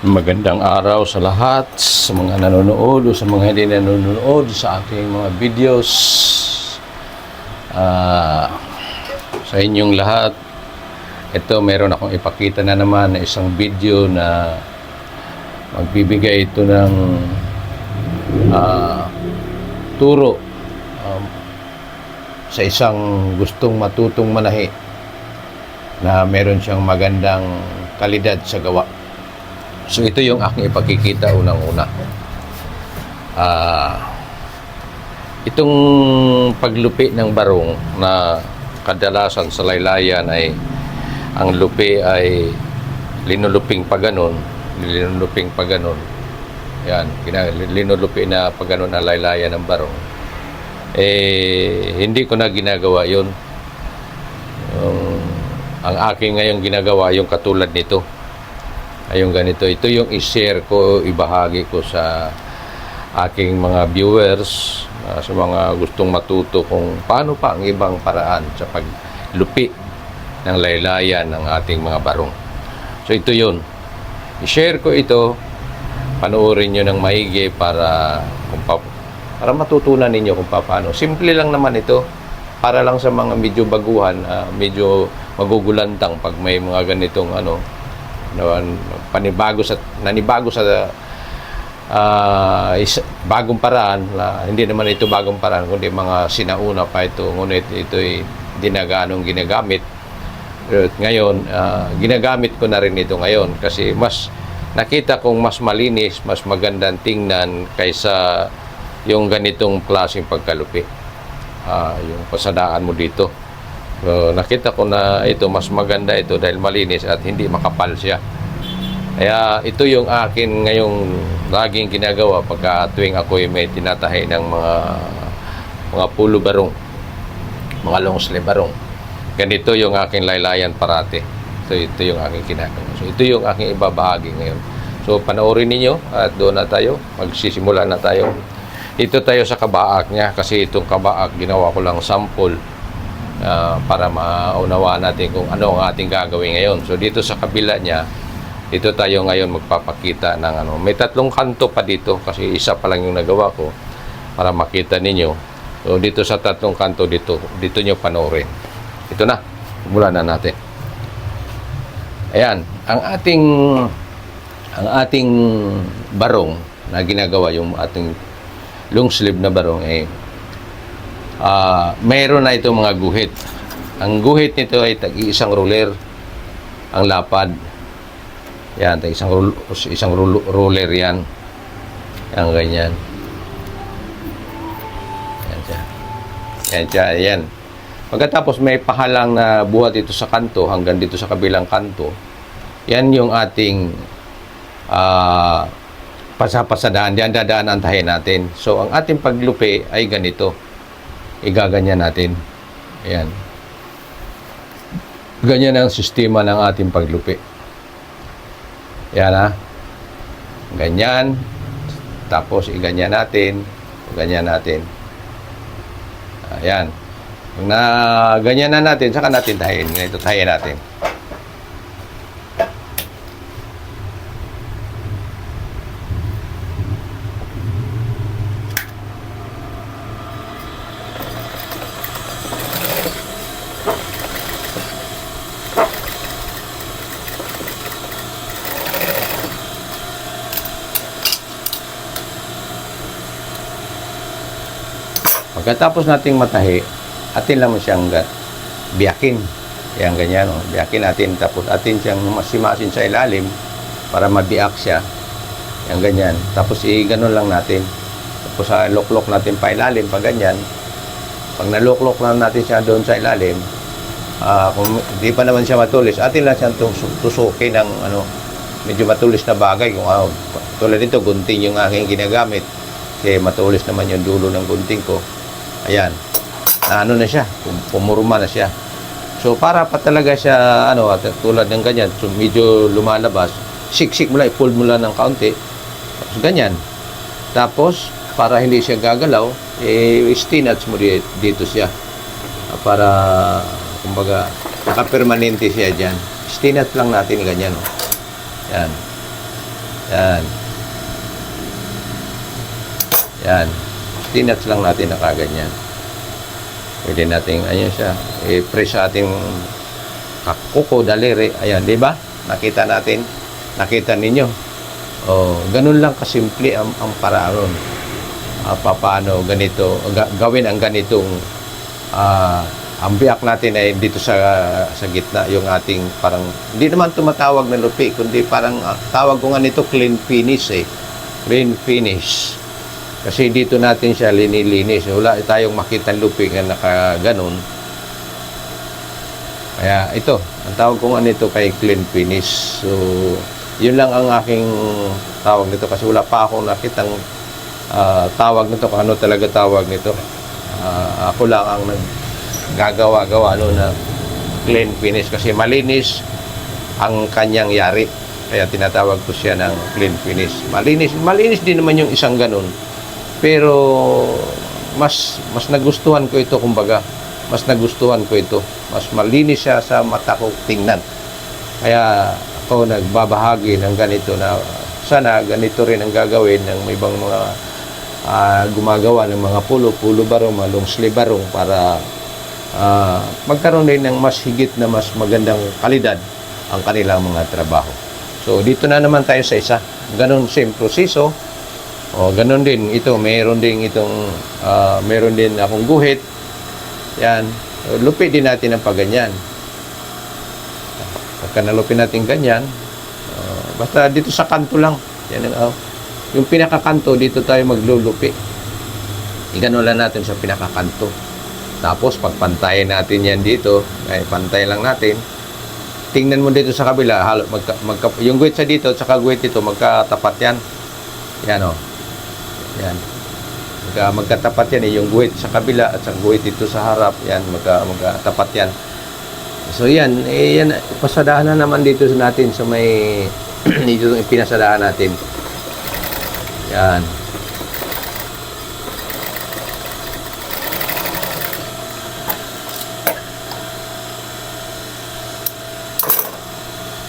Magandang araw sa lahat, sa mga nanonood o sa mga hindi nanonood sa aking mga videos. Ah, sa inyong lahat, ito meron akong ipakita na naman na isang video na magbibigay ito ng ah, turo um, sa isang gustong matutong manahi na meron siyang magandang kalidad sa gawa. So ito yung aking ipakikita unang-una. Ah, itong paglupi ng barong na kadalasan sa laylayan ay ang lupi ay linuluping pa ganun, linuluping pa ganun. Yan, linulupi na pa ganun ang laylayan ng barong. Eh, hindi ko na ginagawa yun. Yung, ang aking ngayon ginagawa yung katulad nito ayong ganito. Ito yung i-share ko, ibahagi ko sa aking mga viewers, uh, sa mga gustong matuto kung paano pa ang ibang paraan sa paglupi ng laylayan ng ating mga barong. So ito yun. I-share ko ito, panoorin nyo ng maigi para kung pa, para matutunan ninyo kung paano. Simple lang naman ito para lang sa mga medyo baguhan, ah, medyo magugulantang pag may mga ganitong ano, panibago sa nanibago sa ah, is, bagong paraan na hindi naman ito bagong paraan kundi mga sinauna pa ito. Ngunit ito'y dinaganong ginagamit. At ngayon ah, ginagamit ko na rin ito ngayon kasi mas nakita kong mas malinis mas magandang tingnan kaysa yung ganitong klaseng pagkalupi. Ah, yung pasadaan mo dito So, nakita ko na ito mas maganda ito dahil malinis at hindi makapal siya. Kaya ito yung akin ngayong laging ginagawa pagka tuwing ako may tinatahi ng mga mga pulo barong, mga long sleeve barong. Ganito yung aking laylayan parate. So ito yung aking ginagawa. So ito yung aking ibabahagi ngayon. So panoorin ninyo at doon na tayo. Magsisimula na tayo. Ito tayo sa kabaak niya kasi itong kabaak ginawa ko lang sample ah, para maunawa natin kung ano ang ating gagawin ngayon. So dito sa kabila niya, dito tayo ngayon magpapakita ng ano. May tatlong kanto pa dito kasi isa pa lang yung nagawa ko para makita ninyo. So dito sa tatlong kanto dito, dito nyo panoorin. Ito na, mula na natin. Ayan, ang ating ang ating barong na ginagawa yung ating long sleeve na barong eh Ah, mayroon na itong mga guhit. Ang guhit nito ay tag-iisang roller ang lapad. Yan, tag isang isang rul- roller yan. Yan ganyan. Yan siya. Yan siya, yan. Pagkatapos may pahalang na buhat dito sa kanto hanggang dito sa kabilang kanto. Yan yung ating ah pasapasadaan. Yan dadaan ang tahin natin. So, ang ating paglupi ay ganito igaganyan natin. Ayan. Ganyan ang sistema ng ating paglupi. Yan ha. Ganyan. Tapos iganyan natin. Ganyan natin. Ayan. Pag na ganyan na natin, saka natin tahin. Ganito tahin natin. Pagkatapos nating matahi, atin lang siyang biyakin. Yan ganyan, oh. biyakin natin. Tapos atin siyang masimasin sa ilalim para mabiyak siya. Yan ganyan. Tapos i-ganon lang natin. Tapos sa loklok natin pa ilalim, pa ganyan. Pag naluklok na natin siya doon sa ilalim, ah, kung di pa naman siya matulis, atin lang siyang tus- tusukin ng ano, medyo matulis na bagay. Kung ah, tulad nito, gunting yung aking ginagamit. Kasi matulis naman yung dulo ng gunting ko. Ayan. Ano na siya, pum- pumuruma na siya. So para pa talaga siya ano at tulad ng ganyan, so medyo lumalabas, siksik mo lang, i-fold mo ng kaunti. Tapos ganyan. Tapos para hindi siya gagalaw, eh stinats mo di- dito siya. Para kumbaga nakapermanente siya diyan. Stinat lang natin ganyan. Oh. Yan. Yan. Yan. Tinuts lang natin na kaganyan. Pwede nating, ayun siya, i-press sa ating kuko, daliri. Ayan, di ba? Nakita natin. Nakita ninyo. Oh, ganun lang kasimple ang, ang paraaron. Ah, paano ganito, ga- gawin ang ganitong ah, ang biyak natin ay dito sa sa gitna yung ating parang hindi naman tumatawag na lupi kundi parang ah, tawag ko nga nito clean finish eh clean finish kasi dito natin siya linilinis. Wala tayong makita lupi nga naka ganun kaya ito ang tawag ko nga nito kay clean finish so yun lang ang aking tawag nito kasi wala pa akong nakitang ah, tawag nito kung ano talaga tawag nito. Ah, ako lang ang naggagawa-gawa no na clean finish kasi malinis ang kanyang yari. Kaya tinatawag ko siya ng clean finish malinis malinis din naman yung isang ganun pero mas mas nagustuhan ko ito kumbaga mas nagustuhan ko ito mas malinis siya sa mata ko tingnan kaya ako nagbabahagi ng ganito na sana ganito rin ang gagawin ng ibang mga ah, gumagawa ng mga pulo, pulo barong, mga long sleeve barong para ah, magkaroon din ng mas higit na mas magandang kalidad ang kanilang mga trabaho. So dito na naman tayo sa isa. Ganon same proseso. O ganon din ito, mayroon din itong ah, mayroon din akong guhit. Yan. Lupit din natin ang pagganyan. Pagka nalupin natin ganyan, ah, basta dito sa kanto lang. Yan ang, ah, yung pinakakanto, dito tayo maglulupi. Igano lang natin sa pinakakanto. Tapos, pagpantayin natin yan dito, ay pantay lang natin. Tingnan mo dito sa kabila, halo, magka, magka, yung guhit sa dito, at saka guhit dito, magkatapat yan. Yan o. Yan. Magka, magkatapat yan eh. Yung guhit sa kabila at sa guhit dito sa harap, yan, magka, magkatapat yan. So yan, eh, yan, pasadahan na naman dito natin sa may, dito yung pinasadahan natin. Yan.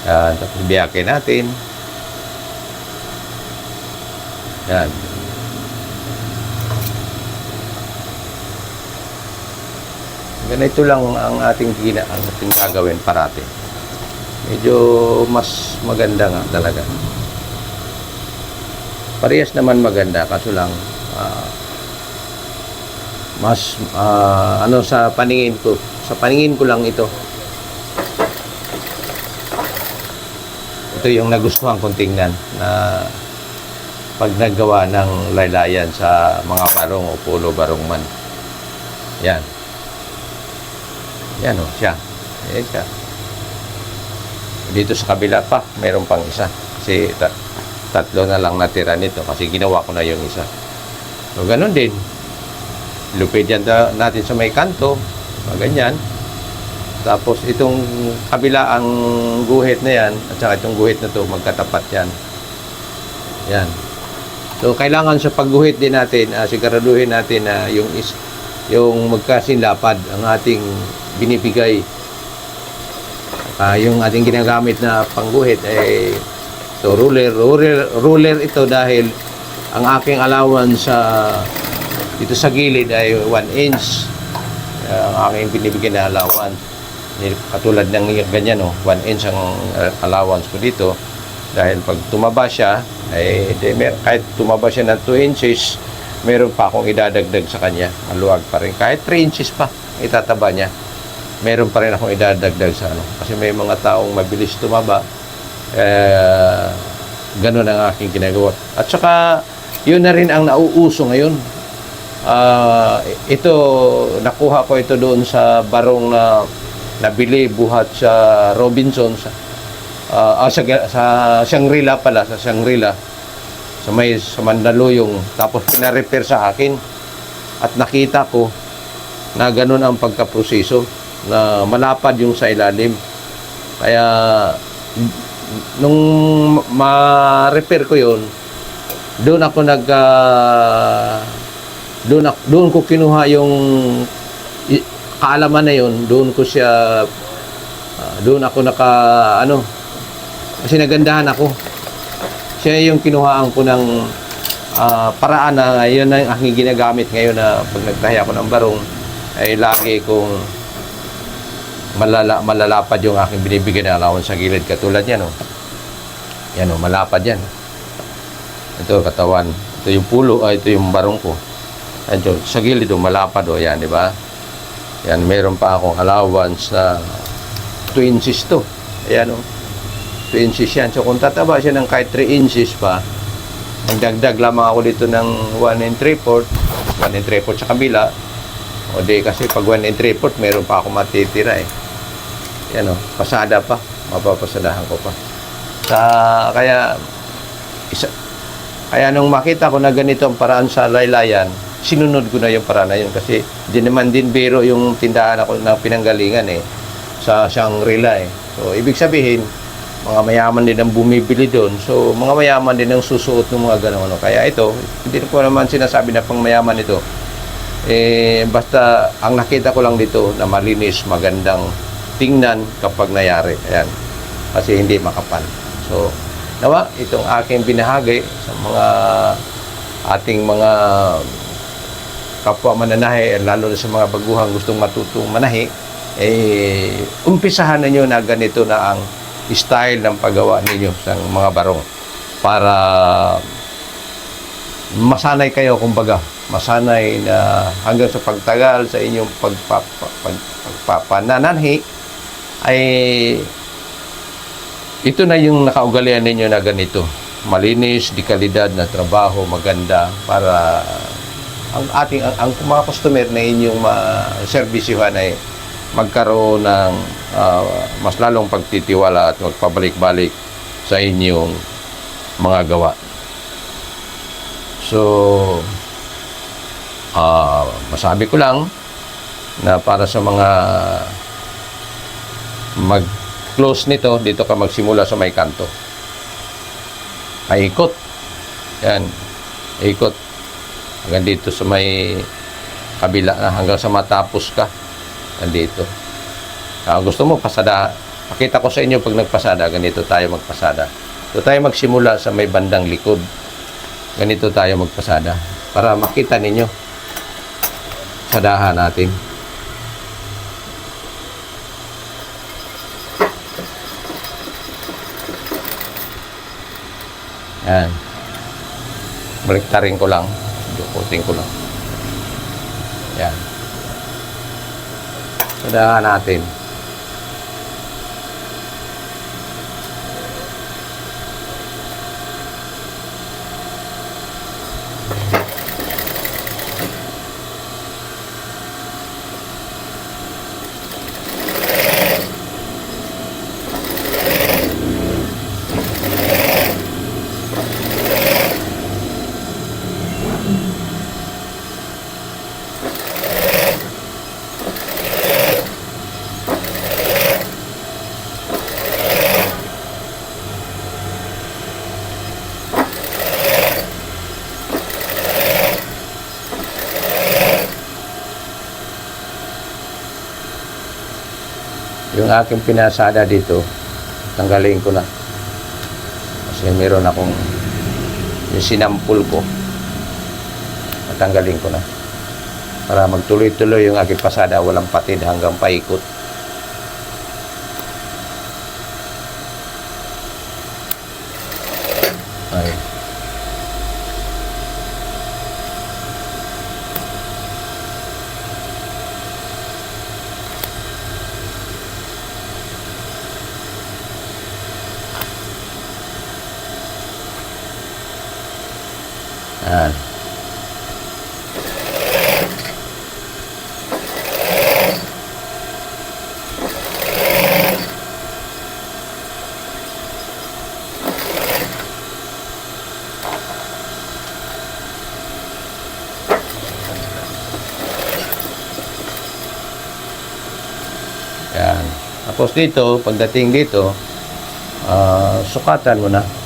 Yan, tapos biyakin natin. Yan. Ganito lang ang ating gina, ang ating gagawin parati. Medyo mas maganda nga talaga. Parehas naman maganda kaso lang ah, mas ah, ano sa paningin ko sa paningin ko lang ito ito yung nagustuhan kong tingnan na pag naggawa ng laylayan sa mga barong o pulo barong man yan yan o siya yan siya dito sa kabila pa mayroon pang isa kasi ta- tatlo na lang natira nito kasi ginawa ko na yung isa. So, ganun din. Lupid yan natin sa may kanto. mga Ganyan. Tapos, itong kabila ang guhit na yan, at saka itong guhit na to magkatapat yan. Yan. So, kailangan sa pagguhit din natin, uh, siguraduhin natin na yung is, yung magkasinlapad ang ating binibigay. Ah, yung ating ginagamit na pangguhit ay So ruler, ruler, ruler ito dahil ang aking allowance sa dito sa gilid ay 1 inch. Uh, ang aking binibigyan na allowance. Eh, Katulad ng ganyan, no, 1 inch ang uh, allowance ko dito. Dahil pag tumaba siya, ay, di, mer- kahit tumaba siya ng 2 inches, meron pa akong idadagdag sa kanya. Maluwag pa rin. Kahit 3 inches pa, itataba niya. Meron pa rin akong idadagdag sa ano. Kasi may mga taong mabilis tumaba, eh, ganun ang aking ginagawa. At saka, yun na rin ang nauuso ngayon. Ah, ito, nakuha ko ito doon sa barong na nabili buhat sa Robinson sa ah, ah, sa, sa Shangri-La pala, sa Shangri-La sa may sa Mandaluyong tapos pina-repair sa akin at nakita ko na ganun ang pagkaproseso na malapad yung sa ilalim. Kaya nung ma-repair ko yon doon ako nag ah, doon doon ko kinuha yung kaalaman na yon doon ko siya ah, doon ako naka ano kasi nagandahan ako. Siya yung kinuhaan ko ng ah, paraan na yun ang aking ginagamit ngayon na pag nagtahi ako ng barong ay lagi kong malala, malalapad yung aking binibigyan na allowance sa gilid katulad yan oh. yan oh, malapad yan ito katawan ito yung pulo ay ito yung barong ko Ayun, sa gilid oh, malapad oh, yan di ba yan meron pa akong allowance na 2 inches to ayan oh 2 inches yan. So kung tataba siya ng kahit 3 inches pa, magdagdag lamang ako dito ng 1 and 3 fourth, 1 and 3 fourth sa kabila. O di kasi pag 1 and 3 fourth, meron pa ako matitira eh. Yan o, pasada pa. Mapapasadahan ko pa. Sa, kaya, isa, kaya nung makita ko na ganito ang paraan sa laylayan, sinunod ko na yung paraan na yun kasi di naman din biro yung tindahan ako na pinanggalingan eh sa Shangri-La eh. So, ibig sabihin, mga mayaman din ang bumibili doon. So, mga mayaman din ang susuot ng mga gano'n. Ano. Kaya ito, hindi ko naman sinasabi na pang mayaman ito. Eh, basta ang nakita ko lang dito na malinis, magandang tingnan kapag nayari. Ayan. Kasi hindi makapal. So, nawa, itong aking binahagi sa mga ating mga kapwa mananahe, lalo na sa mga baguhang gustong matutong manahi, eh, umpisahan ninyo na ganito na ang style ng paggawa ninyo sa mga barong para masanay kayo kumbaga masanay na hanggang sa pagtagal sa inyong pagpa, pag, ay ito na yung nakaugalian ninyo na ganito malinis, di kalidad na trabaho, maganda para ang ating ang, ang mga customer na inyong ma-servisyuhan ay magkaroon ng ah, mas lalong pagtitiwala at magpabalik-balik sa inyong mga gawa. So, ah, masabi ko lang na para sa mga mag-close nito, dito ka magsimula sa may kanto. Paikot. Yan. Ikot. Hanggang dito sa may kabila na hanggang sa matapos ka nandito. Ah, gusto mo pasada, pakita ko sa inyo pag nagpasada, ganito tayo magpasada. So tayo magsimula sa may bandang likod. Ganito tayo magpasada para makita ninyo sadahan natin. Yan. Baliktarin ko lang. Dukutin ko lang. Yan. Sadahan natin. Yung aking pinasada dito, tanggalin ko na. Kasi meron akong yung sinampul ko. Tatanggalin ko na. Para magtuloy-tuloy yung aking pasada, walang patid hanggang paikot. Yan. Yan. Tapos dito, pagdating dito, ah, sukatan mo na.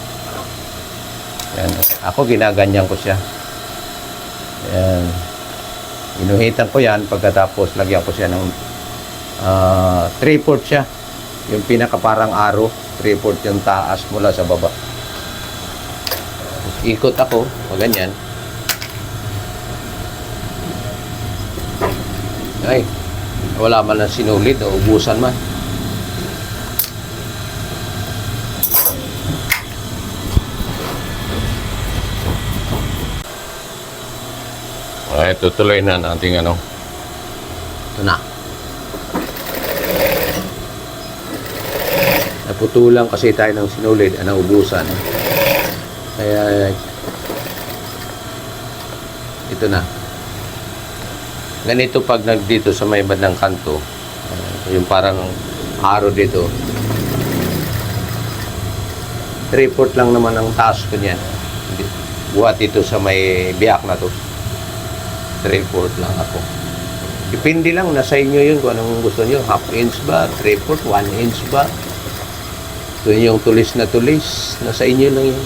Ako ginaganyan ko siya. Yan. Inuhitan ko yan pagkatapos lagyan ko siya ng uh, 3-4 siya. Yung pinaka parang arrow, 3-4 yung taas mula sa baba. ikot ako, o ganyan. Ay, wala man na sinulit o ubusan man. Ay, tutuloy na nating ano. Ito na. Naputulang kasi tayo ng sinulid, ano, ubusan. Kaya, ito na. Ganito pag nagdito sa may bandang kanto, ah, yung parang aro dito. Report lang naman ang taas ko niyan. Buhat ito sa may biyak na to. Report lang ako. Depende lang, nasa inyo yun kung anong gusto nyo. Half inch ba? Report? One inch ba? Ito yung tulis na tulis. Nasa inyo lang yun.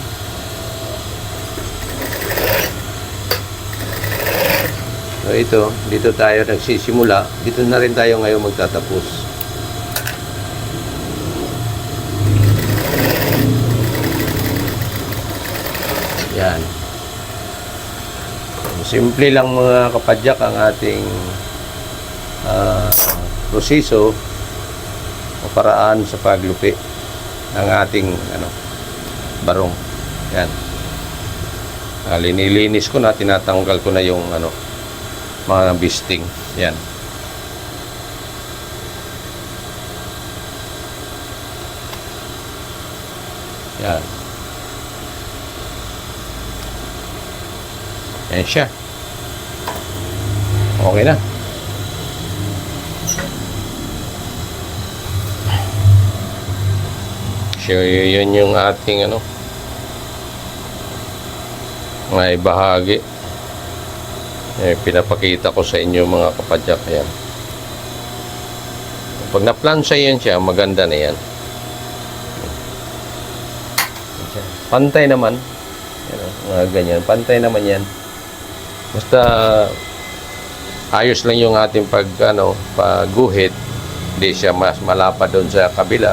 So ito, dito tayo nagsisimula. Dito na rin tayo ngayon magtatapos. Yan. Simple lang mga kapadyak ang ating ah, proseso o paraan sa paglupi ng ating ano, barong. Yan. Ah, linilinis ko na, tinatanggal ko na yung ano, mga bisting. Yan. Yan. Yan siya. Okay na. So, yun yung ating ano may bahagi. Eh, pinapakita ko sa inyo mga kapadyak yan pag na-plansa yan siya maganda na yan. Pantay naman. Yan, mga ganyan. Pantay naman yan. Basta ayos lang yung ating pag ano pagguhit. Hindi siya mas malapad doon sa kabila.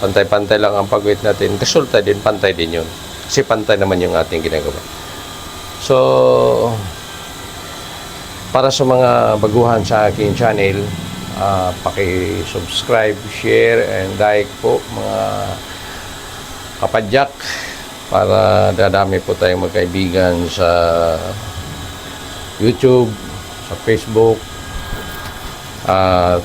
Pantay-pantay lang ang pagguhit natin. Resulta din pantay din yun. Kasi pantay naman yung ating ginagawa. So para sa mga baguhan sa aking channel ah, paki-subscribe, share and like po mga kapadyak para dadami po tayong magkaibigan sa YouTube, sa Facebook. At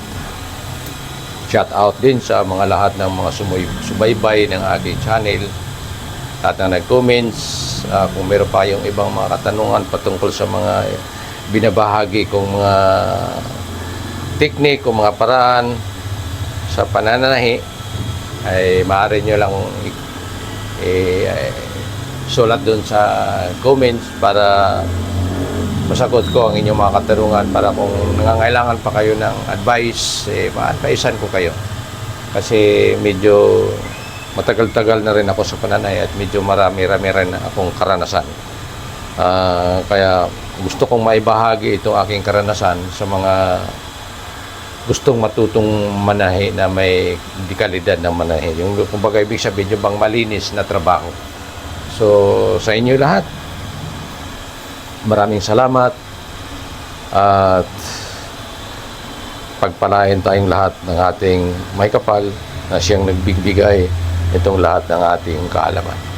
shout out din sa mga lahat ng mga sumuy, subaybay ng aking channel. Lahat na nag-comments ah, kung meron pa yung ibang mga katanungan patungkol sa mga binabahagi kong mga teknik o mga paraan sa panananahi ay maaari nyo lang i- eh, sulat doon sa comments para masagot ko ang inyong mga katanungan para kung nangangailangan pa kayo ng advice, eh, ma-advisean ko kayo. Kasi medyo matagal-tagal na rin ako sa pananay at medyo marami-rami rin akong karanasan. Ah, kaya gusto kong maibahagi itong aking karanasan sa mga gustong matutong manahe na may dekalidad ng manahe. Yung kumbaga ibig sabihin yung bang malinis na trabaho. So sa inyo lahat, maraming salamat at pagpalain tayong lahat ng ating may kapal na siyang nagbibigay itong lahat ng ating kaalaman.